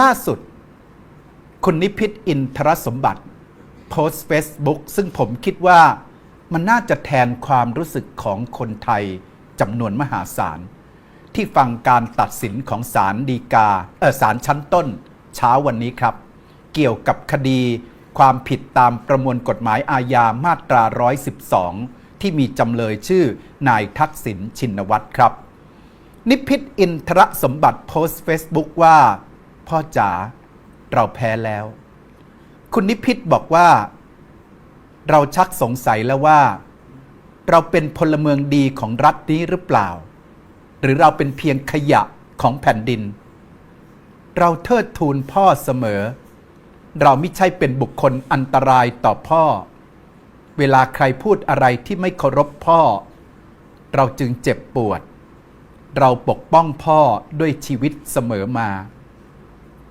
ล่าสุด คุณนิพิษอินทรสมบัติโพสต์เฟซบุ๊กซึ่งผมคิดว่ามันน่าจะแทนความรู้สึกของคนไทยจำนวนมหาศาล ที่ฟังการตัดสินของศาลฎีกาเออศาลชั้นต้น เช้าวันนี้ครับ เกี่ยวกับคดีความผิดตามประมวลกฎหมายอาญามาตรา 112 ที่มีจำเลยชื่อนายทักษิณชินวัตรครับ นิพิษอินทรสมบัติโพสต์เฟซบุ๊กว่า พ่อจ๋าเราแพ้แล้ว คุณนิพิษบอกว่า เราชักสงสัยแล้วว่า เราเป็นพลเมืองดีของรัฐนี้หรือเปล่า หรือเราเป็นเพียงขยะของแผ่นดิน เราเทิดทูนพ่อเสมอ เราไม่ใช่เป็นบุคคลอันตรายต่อพ่อ เวลาใครพูดอะไรที่ไม่เคารพพ่อ เราจึงเจ็บปวด เราปกป้องพ่อด้วยชีวิตเสมอมา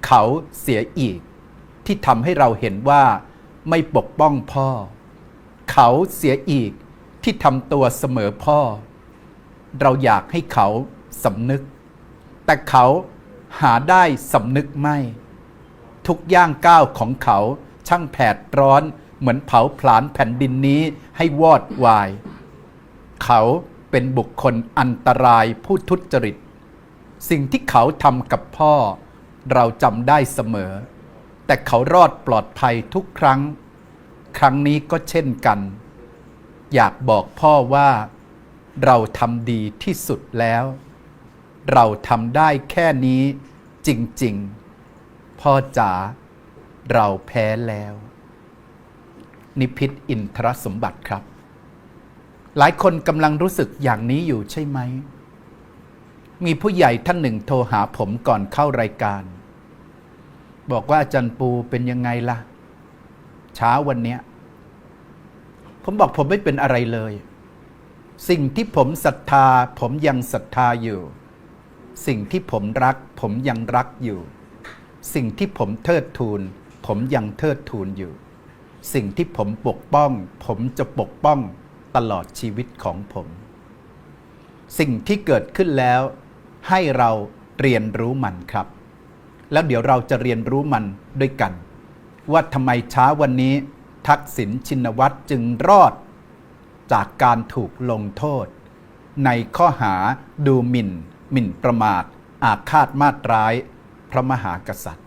เขาเสียอีก ที่ทำให้เราเห็นว่า ไม่ปกป้องพ่อ เขาเสียอีกที่ทำตัวเสมอพ่อ เราอยากให้เขาสำนึก แต่เขาหาได้สำนึกไม่ ทุกย่างก้าวของเขาช่างแผดร้อนเหมือนเผาผลาญแผ่นดินนี้ให้วอดวาย เขาเป็นบุคคลอันตรายผู้ทุจริต สิ่งที่เขาทำกับพ่อ เราจำได้เสมอ แต่เขารอดปลอดภัยทุกครั้ง ครั้งนี้ก็เช่นกัน อยากบอกพ่อว่า เราทำดีที่สุดแล้ว เราทำได้แค่นี้จริงๆ พ่อจ๋าเราแพ้แล้ว นิพิษอินทรสมบัติครับ หลายคนกำลังรู้สึกอย่างนี้อยู่ใช่ไหมมีผู้ใหญ่ท่านหนึ่งโทรหาผมก่อนเข้ารายการ บอกว่าอาจารย์ปูเป็นยังไงล่ะ เช้าวันเนี้ย ผมบอกผมไม่เป็นอะไรเลย สิ่งที่ผมศรัทธา ผมยังศรัทธาอยู่ สิ่งที่ผมรัก ผมยังรักอยู่ สิ่งที่ผมเทิดทูน ผมยังเทิดทูนอยู่ สิ่งที่ผมปกป้อง ผมจะปกป้องตลอดชีวิตของผม สิ่งที่เกิดขึ้นแล้ว ให้เราเรียนรู้มันครับ แล้วเดี๋ยวเราจะเรียนรู้มันด้วยกัน ว่าทำไมเช้าวันนี้ ทักษิณชินวัตรจึงรอด จากการถูกลงโทษ ในข้อหาดูหมิ่น หมิ่นประมาท อาฆาตมาตร้าย พระมหากษัตริย์